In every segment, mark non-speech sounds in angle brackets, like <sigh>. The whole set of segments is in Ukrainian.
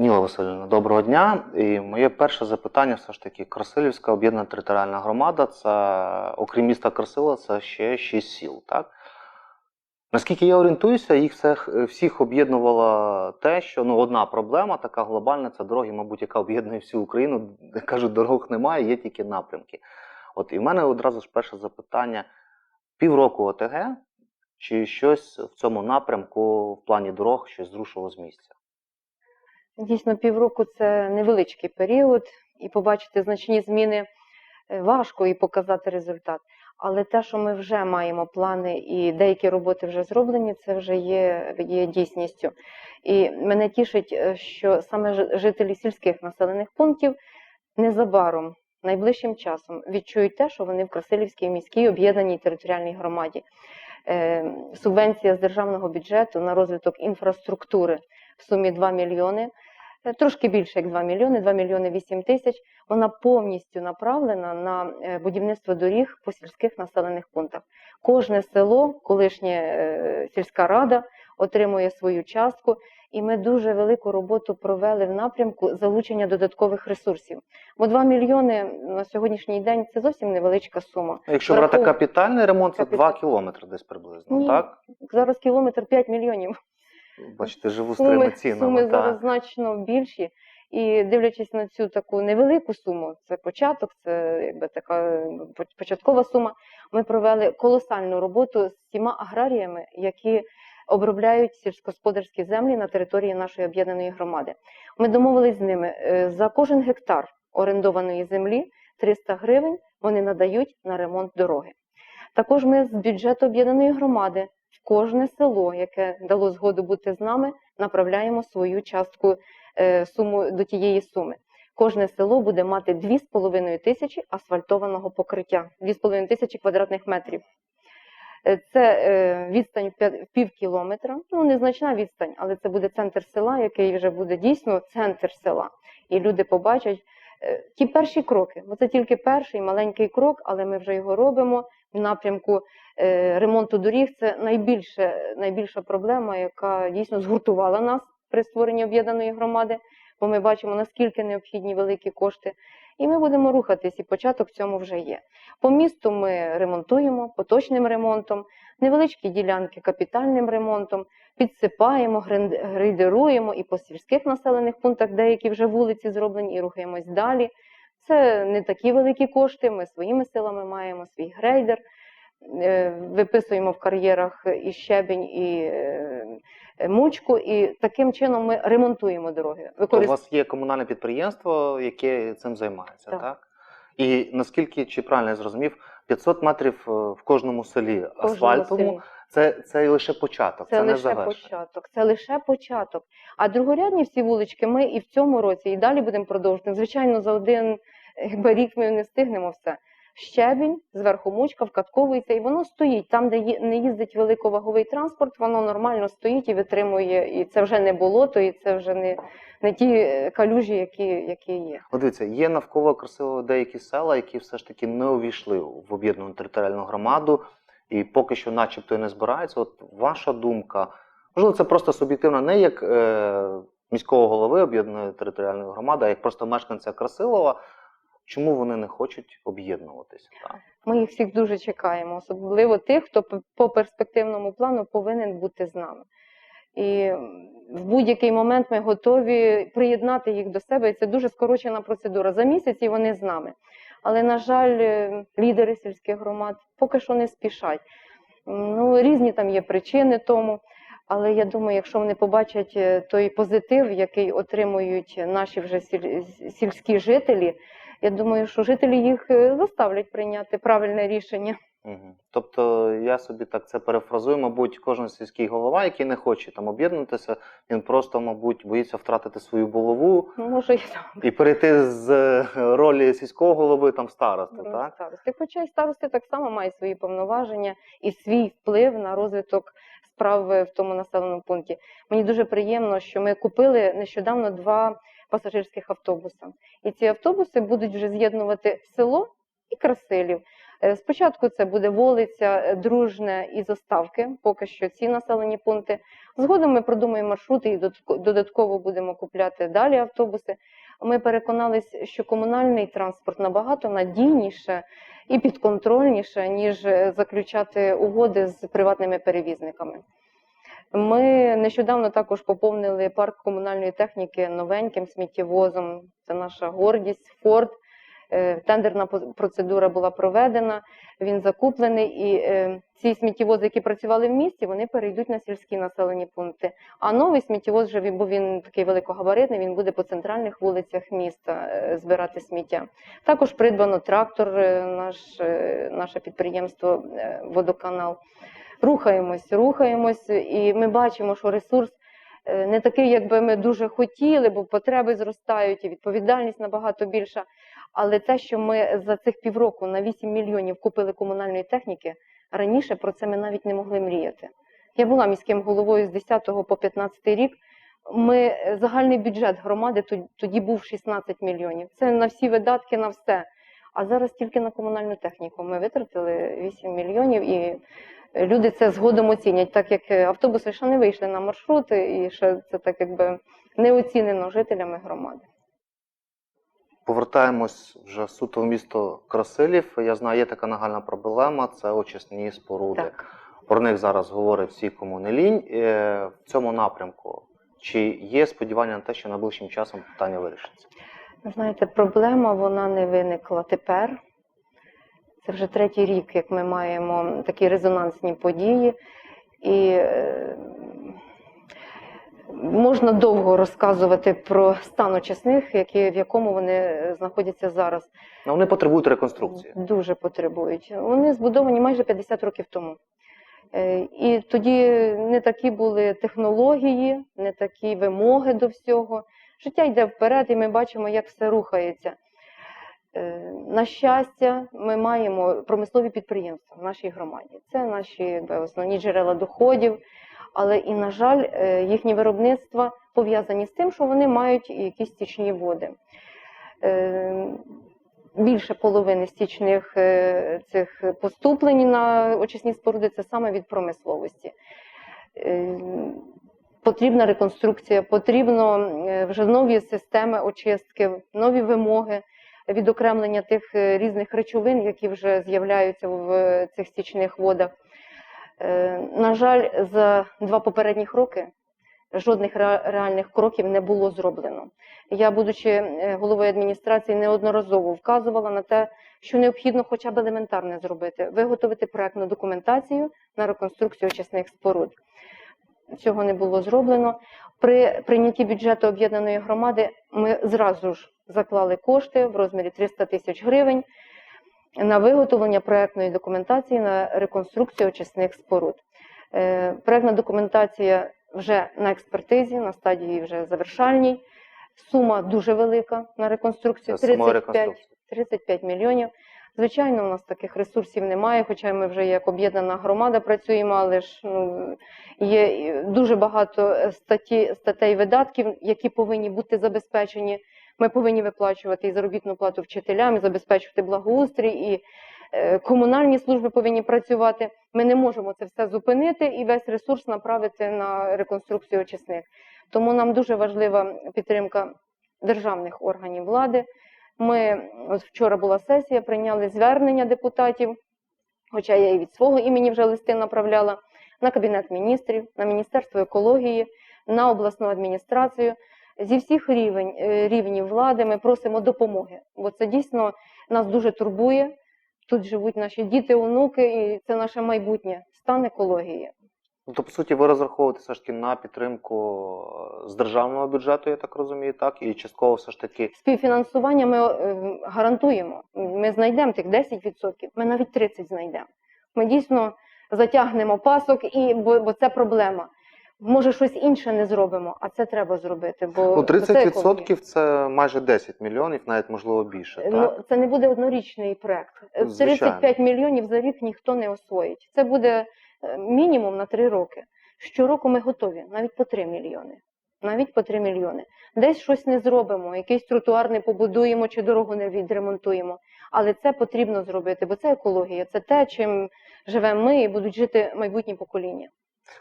Ніла Васильівна, доброго дня. І моє перше запитання все ж таки: Красилівська об'єднана територіальна громада, це окрім міста Красила, це ще шість сіл, так? Наскільки я орієнтуюся, їх всіх, всіх об'єднувало те, що ну, одна проблема така глобальна це дороги, мабуть, яка об'єднує всю Україну. Кажуть, дорог немає, є тільки напрямки. От і в мене одразу ж перше запитання: півроку ОТГ, чи щось в цьому напрямку в плані дорог щось зрушило з місця? Дійсно, півроку це невеличкий період, і побачити значні зміни е, важко і показати результат. Але те, що ми вже маємо плани і деякі роботи вже зроблені, це вже є, є дійсністю. І мене тішить, е, що саме жителі сільських населених пунктів незабаром, найближчим часом відчують те, що вони в Красилівській міській об'єднаній територіальній громаді. Е, Субвенція з державного бюджету на розвиток інфраструктури в сумі 2 мільйони, трошки більше як 2 мільйони, 2 мільйони 8 тисяч. Вона повністю направлена на е, будівництво доріг по сільських населених пунктах. Кожне село, колишня е, сільська рада отримує свою частку, і ми дуже велику роботу провели в напрямку залучення додаткових ресурсів. Бо 2 мільйони на сьогоднішній день це зовсім невеличка сума. Якщо брати капітальний ремонт, це Капіталь- 2 кілометри десь приблизно, Ні. так? Зараз кілометр 5 мільйонів. Бачите, живу з суми, трьома цінами. суми так. зараз значно більші. І дивлячись на цю таку невелику суму, це початок, це якби така е, початкова сума. Ми провели колосальну роботу з всіма аграріями, які обробляють сільськогосподарські землі на території нашої об'єднаної громади. Ми домовились з ними е, за кожен гектар орендованої землі 300 гривень вони надають на ремонт дороги. Також ми з бюджету об'єднаної громади в кожне село, яке дало згоду бути з нами, направляємо свою частку е, суму до тієї суми. Кожне село буде мати 2,5 тисячі асфальтованого покриття, 2,5 тисячі квадратних метрів. Е, Це е, відстань в пів кілометра, ну незначна відстань, але це буде центр села, який вже буде дійсно центр села. І люди побачать ті перші кроки, бо це тільки перший маленький крок, але ми вже його робимо в напрямку е, ремонту доріг. Це найбільше, найбільша проблема, яка дійсно згуртувала нас при створенні об'єднаної громади, бо ми бачимо, наскільки необхідні великі кошти. І ми будемо рухатись, і початок в цьому вже є. По місту ми ремонтуємо поточним ремонтом, невеличкі ділянки капітальним ремонтом, підсипаємо, грейдеруємо і по сільських населених пунктах деякі вже вулиці зроблені, і рухаємось далі. Це не такі великі кошти. Ми своїми силами маємо свій грейдер, е, виписуємо в кар'єрах і щебінь, і е, мучку, і таким чином ми ремонтуємо дороги. Тобто у вас є комунальне підприємство, яке цим займається, так? Так. І наскільки, чи правильно я зрозумів, 500 метрів е, в кожному селі в кожному асфальтовому, селі. це, це лише початок, це, Це, не лише завершення. початок. Це лише початок. А другорядні всі вулички ми і в цьому році, і далі будемо продовжувати. Звичайно, за один рік ми не встигнемо все. Щебінь, зверху мучка, вкатковується, і воно стоїть. Там, де не їздить великоваговий транспорт, воно нормально стоїть і витримує. І це вже не болото, і це вже не, не ті е, калюжі, які, які є. От дивіться, є навколо красиво деякі села, які все ж таки не увійшли в об'єднану територіальну громаду, і поки що, начебто, і не збираються. От ваша думка, можливо, це просто суб'єктивно, не як е, міського голови об'єднаної територіальної громади, а як просто мешканця Красилова. Чому вони не хочуть об'єднуватися? Ми їх всіх дуже чекаємо, особливо тих, хто по перспективному плану повинен бути з нами. І в будь-який момент ми готові приєднати їх до себе. І це дуже скорочена процедура. За місяць і вони з нами. Але, на жаль, е, лідери сільських громад поки що не спішать. Ну, різні там є причини тому. Але я думаю, якщо вони побачать е, той позитив, який отримують наші вже сіль- сільські жителі, я думаю, що жителі їх е, заставлять прийняти правильне рішення. Угу. Тобто я собі так це перефразую, мабуть, кожен сільський голова, який не хоче там об'єднатися, він просто, мабуть, боїться втратити свою голову Ну, може, і там і перейти з е, ролі сільського голови там старости, так? старости. Хоча й старости так само мають свої повноваження і свій вплив на розвиток справ е, в тому населеному пункті. Мені дуже приємно, що ми купили нещодавно два пасажирських автобуси. І ці автобуси будуть вже з'єднувати село і Красилів. Е, Спочатку це буде вулиця е, Дружне і заставки, поки що ці населені пункти. Згодом ми продумаємо маршрути і додатко- додатково будемо купляти далі автобуси. Ми переконались, що комунальний транспорт набагато надійніше і підконтрольніше, ніж е, заключати угоди з приватними перевізниками. Ми нещодавно також поповнили парк комунальної техніки новеньким сміттєвозом. Це наша гордість, Форд. Е, Тендерна процедура була проведена, він закуплений, і е, ці сміттєвози, які працювали в місті, вони перейдуть на сільські населені пункти. А новий сміттєвоз, вже бо він такий великогабаритний, він буде по центральних вулицях міста е, збирати сміття. Також придбано трактор, наш, наше підприємство Водоканал. Рухаємось, рухаємось, і ми бачимо, що ресурс е, не такий, як би ми дуже хотіли, бо потреби зростають і відповідальність набагато більша. Але те, що ми за цих півроку на 8 мільйонів купили комунальної техніки, раніше про це ми навіть не могли мріяти. Я була міським головою з 10 по 15 рік. Ми е, загальний бюджет громади тоді був 16 мільйонів. Це на всі видатки, на все. А зараз тільки на комунальну техніку ми витратили 8 мільйонів, і люди це згодом оцінять, так як е, автобуси ще не вийшли на маршрути, і ще це так якби не оцінено жителями громади. Повертаємось вже суто в місто Красилів. Я знаю, є така нагальна проблема це очисні споруди. Так. Про них зараз говорить всі, кому не лінь. Е, В цьому напрямку чи є сподівання на те, що найближчим часом питання вирішиться? Знаєте, проблема вона не виникла тепер. Це вже третій рік, як ми маємо такі резонансні події. І е, можна довго розказувати про стан очисних, які, в якому вони знаходяться зараз. Ну, вони потребують реконструкції. Дуже потребують. Вони збудовані майже 50 років тому. Е, І тоді не такі були технології, не такі вимоги до всього. Життя йде вперед, і ми бачимо, як все рухається. Е, На щастя, ми маємо промислові підприємства в нашій громаді. Це наші якби, основні джерела доходів. Але і, на жаль, е, їхні виробництва пов'язані з тим, що вони мають якісь стічні води. Е, Більше половини стічних цих поступлень на очисні споруди це саме від промисловості. Потрібна реконструкція, потрібно е, вже нові системи очистки, нові вимоги відокремлення тих е, різних речовин, які вже з'являються в е, цих стічних водах. На жаль, за два попередніх роки жодних реальних кроків не було зроблено. Я, будучи головою адміністрації, неодноразово вказувала на те, що необхідно хоча б елементарне зробити виготовити проектну документацію на реконструкцію очисних споруд. Цього не було зроблено. При прийнятті бюджету об'єднаної громади ми зразу ж заклали кошти в розмірі 300 тисяч гривень на виготовлення проектної документації на реконструкцію очисних споруд. Е, Проектна документація вже на експертизі, на стадії вже завершальній. Сума дуже велика на реконструкцію Це самої 35, 35 мільйонів. Звичайно, у нас таких ресурсів немає, хоча ми вже як об'єднана громада працюємо, але ж ну, є дуже багато е, статті, статей видатків, які повинні бути забезпечені. Ми повинні виплачувати і заробітну плату вчителям, і забезпечувати благоустрій, і е, комунальні служби повинні працювати. Ми не можемо це все зупинити і весь ресурс направити на реконструкцію очисних. Тому нам дуже важлива підтримка державних органів влади. Ми от вчора була сесія, прийняли звернення депутатів, хоча я і від свого імені вже листи направляла на кабінет міністрів, на міністерство екології, на обласну адміністрацію. Зі всіх рівень, е, рівнів влади ми просимо допомоги, бо це дійсно нас дуже турбує. Тут живуть наші діти, онуки, і це наше майбутнє стан екології. Тобто, по суті, ви розраховуєте все ж таки на підтримку е, з державного бюджету, я так розумію, так, і частково все ж таки Співфінансування ми е, гарантуємо. Ми знайдемо тих 10%, ми навіть 30% знайдемо. Ми дійсно затягнемо пасок, і, бо, бо це проблема. Може, щось інше не зробимо, а це треба зробити. Бо ну, бо це 30% це майже 10 мільйонів, навіть можливо більше. Так? Ну, це не буде однорічний проект. Е, Звичайно. 35 мільйонів за рік ніхто не освоїть. Це буде е, мінімум на три роки. Щороку ми готові, навіть по 3 мільйони. навіть по 3 мільйони. Десь щось не зробимо, якийсь тротуар не побудуємо чи дорогу не відремонтуємо. Але це потрібно зробити, бо це екологія, це те, чим живемо ми і будуть жити майбутні покоління.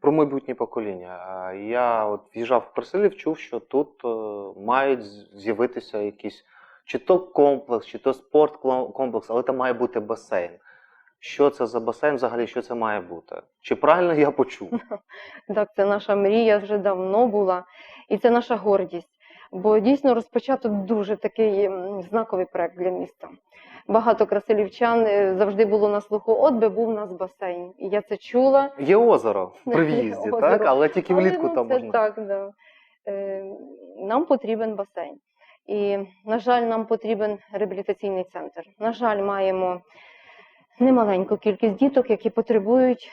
Про майбутнє покоління. Я от в'їжджав в Красилів, чув, що тут е, мають з'явитися якісь чи то комплекс, чи то спорткомплекс, але там має бути басейн. Що це за басейн взагалі, що це має бути? Чи правильно я почув? <laughs> Так, це наша мрія вже давно була, і це наша гордість. Бо дійсно розпочато дуже такий знаковий проект для міста. Багато красилівчан е, завжди було на слуху, от би був у нас басейн. І я це чула. Є озеро <laughs> при в'їзді, так? Але тільки влітку ну, там це можна. так, да. Е, нам потрібен басейн. І, на жаль, нам потрібен реабілітаційний центр. На жаль, маємо немаленьку кількість діток, які потребують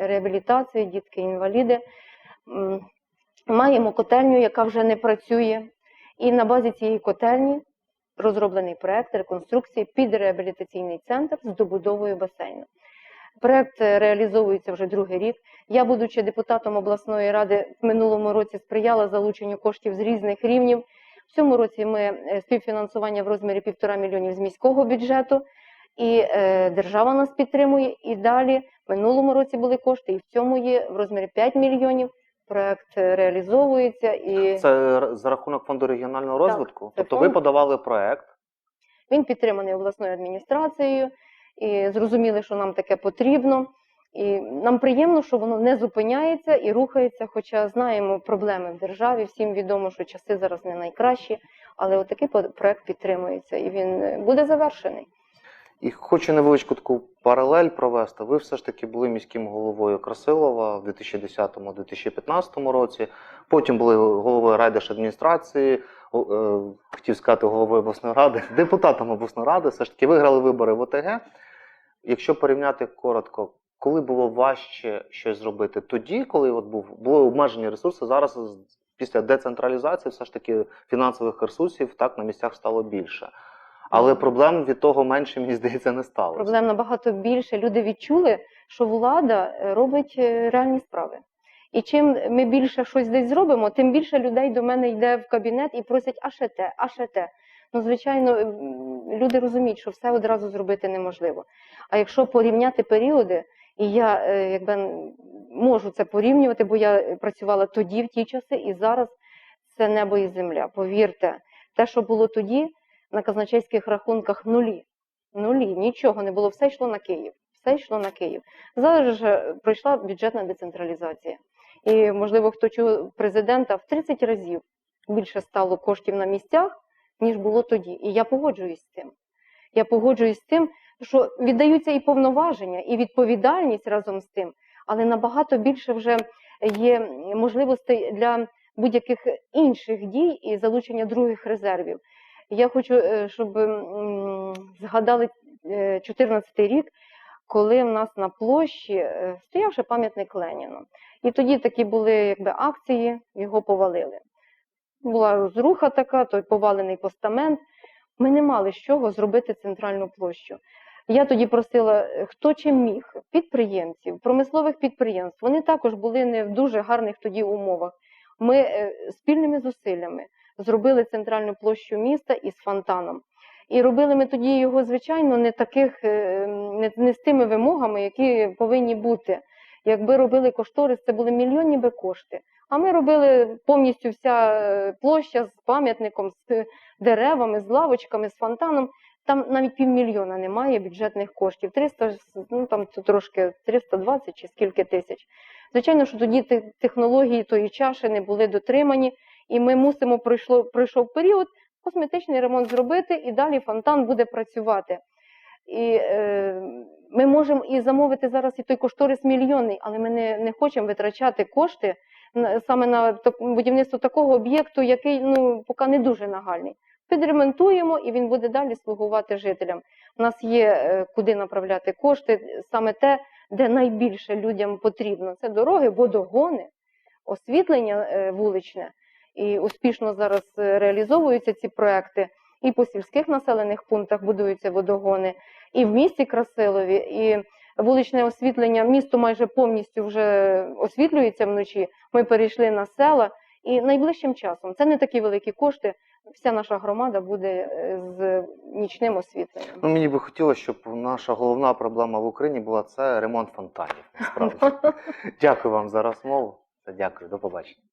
реабілітації, дітки-інваліди. Маємо котельню, яка вже не працює. І на базі цієї котельні розроблений проект реконструкції під реабілітаційний центр з добудовою басейну. Проект е, реалізовується вже другий рік. Я, будучи депутатом обласної ради, в минулому році сприяла залученню коштів з різних рівнів. В цьому році ми е, співфінансування в розмірі півтора мільйонів з міського бюджету, і е, держава нас підтримує. І далі в минулому році були кошти, і в цьому є в розмірі 5 мільйонів. Проект е, реалізовується і Це за рахунок фонду регіонального розвитку. це тобто фонд. ви подавали проект. Він підтриманий обласною адміністрацією і зрозуміли, що нам таке потрібно. І нам приємно, що воно не зупиняється і рухається. Хоча знаємо проблеми в державі. Всім відомо, що часи зараз не найкращі, але отакий проект підтримується і він е, буде завершений. І хочу невеличку таку паралель провести. Ви все ж таки були міським головою Красилова в 2010-2015 році. Потім були головою райдержадміністрації, е, хотів сказати головою обласної ради, <laughs> депутатом обласної ради. Все ж таки виграли вибори в ОТГ. Якщо порівняти коротко, коли було важче щось зробити тоді, коли от був були обмежені ресурси, зараз після децентралізації, все ж таки фінансових ресурсів так на місцях стало більше. Але проблем від того менше, мені здається, не стало. Проблем набагато більше. Люди відчули, що влада е, робить е, реальні справи. І чим ми більше щось десь зробимо, тим більше людей до мене йде в кабінет і просять, а ще те, а ще те. Ну, звичайно, люди розуміють, що все одразу зробити неможливо. А якщо порівняти періоди, і я е, якби можу це порівнювати, бо я працювала тоді в ті часи, і зараз це небо і земля. Повірте, те, що було тоді, на казначейських рахунках нулі. Нулі, нічого не було, все йшло на Київ. Все йшло на Київ. Зараз же пройшла бюджетна децентралізація. І, можливо, хто чув президента в 30 разів більше стало коштів на місцях, ніж було тоді. І я погоджуюсь з тим. Я погоджуюсь з тим, що віддаються і повноваження, і відповідальність разом з тим, але набагато більше вже є можливостей для будь-яких інших дій і залучення других резервів. Я хочу, е, щоб згадали 2014 рік, коли в нас на площі е, стояв ще пам'ятник Леніну. І тоді такі були якби, акції, його повалили. Була розруха така, той повалений постамент. Ми не мали з чого зробити центральну площу. Я тоді просила, е, хто чим міг, підприємців, промислових підприємств. Вони також були не в дуже гарних тоді умовах. Ми е, спільними зусиллями зробили центральну площу міста із фонтаном. І робили ми тоді його, звичайно, не таких, е, не, не з тими вимогами, які повинні бути. Якби робили кошторис, це були мільйонні би кошти. А ми робили повністю вся е, площа з пам'ятником, з деревами, з лавочками, з фонтаном. Там навіть півмільйона немає бюджетних коштів. 300, ну там трошки 320 чи скільки тисяч. Звичайно, що тоді технології тої чаші не були дотримані, і ми мусимо пройшов період косметичний ремонт зробити, і далі фонтан буде працювати. І е, ми можемо і замовити зараз і той кошторис мільйонний, але ми не, не хочемо витрачати кошти саме на будівництво такого об'єкту, який ну поки не дуже нагальний. Підремонтуємо, і він буде далі слугувати жителям. У нас є е, куди направляти кошти, саме те, де найбільше людям потрібно. Це дороги, водогони, освітлення е, вуличне. І успішно зараз е, реалізовуються ці проекти. І по сільських населених пунктах будуються водогони, і в місті Красилові, і вуличне освітлення. Місто майже повністю вже освітлюється вночі. Ми перейшли на села, І найближчим часом це не такі великі кошти. Вся наша громада буде е, з нічним освітленням. Ну, мені би хотілося, щоб наша головна проблема в Україні була це ремонт фонтанів. Насправді. <laughs> Дякую вам за розмову. Дякую, до побачення.